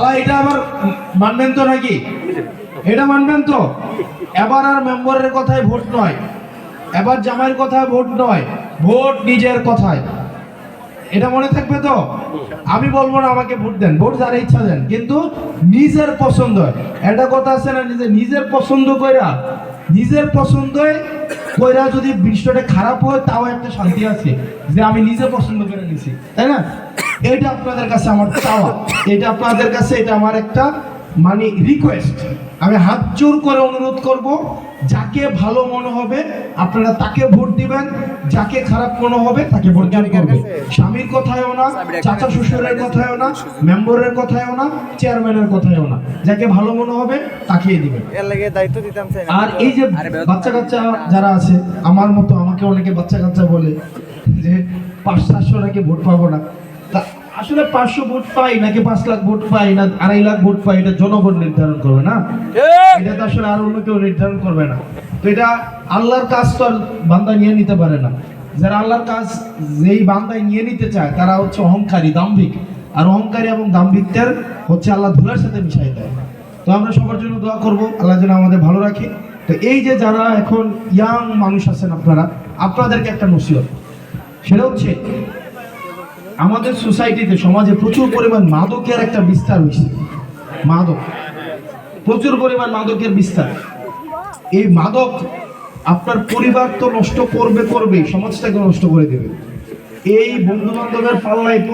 শালা এটা আবার মানবেন তো নাকি? এটা মানবেন তো? এবার আর মেম্বারের কথায় ভোট নয়। এবার জামাইয়ের কথায় ভোট নয়। ভোট নিজের কথায়। এটা মনে থাকবে তো? আমি বলব না আমাকে ভোট দেন। ভোট যারা ইচ্ছা দেন। কিন্তু নিজের পছন্দ। একটা কথা আছে না, নিজে নিজের পছন্দ কইরা নিজের পছন্দে কইরা যদি বিষয়টা খারাপ হয়, তাও একটা শান্তি আছে যে আমি নিজে পছন্দ করে নিছি। তাই না? এটা আপনাদের কাছে আমার চাওয়া। এটা আপনাদের কাছে এটা আমার একটা মানে রিকোয়েস্ট আমি হাত জোর করে অনুরোধ করব যাকে ভালো মনে হবে আপনারা তাকে ভোট দিবেন যাকে খারাপ মনে হবে তাকে ভোট করবে স্বামীর কথায়ও না চাচা শ্বশুরের কথায়ও না মেম্বারের কথায়ও না চেয়ারম্যানের কথায়ও না। যাকে ভালো মনে হবে তাকেই দিবেন। এর লাগে দায়িত্ব দিতাম চাই আর এই যে বাচ্চা কাচ্চা যারা আছে আমার মতো আমাকে অনেকে বাচ্চা কাচ্চা বলে যে পাঁচ সাতশো নাকি ভোট পাবো না। আসলে পাঁচশো ভোট পাই নাকি পাঁচ লাখ ভোট পাই না আড়াই লাখ ভোট পাই এটা জনগণ নির্ধারণ করবে না? এটা তো আসলে আর অন্য কেউ নির্ধারণ করবে না। তো এটা আল্লাহর কাজ তো আর বান্দা নিয়ে নিতে পারে না। যারা আল্লাহর কাজ যেই বান্দায় নিয়ে নিতে চায় তারা হচ্ছে অহংকারী দাম্ভিক। আর অহংকারী এবং দাম্ভিকদের হচ্ছে আল্লাহ ধুলার সাথে মিশাই দেয়। তো আমরা সবার জন্য দোয়া করব আল্লাহ যেন আমাদের ভালো রাখে। তো এই যে যারা এখন ইয়াং মানুষ আছেন আপনারা আপনাদেরকে একটা নসিহত। সেটা হচ্ছে আমাদের সোসাইটিতে, সমাজে প্রচুর পরিমাণ মাদকের একটা বিস্তার হয়েছে। মাদক। প্রচুর পরিমাণ মাদকের বিস্তার। এই মাদক আপনার পরিবার তো নষ্ট করবে করবে সমাজটাকে নষ্ট করে দেবে। এই বন্ধু বান্ধবের পাল্লায়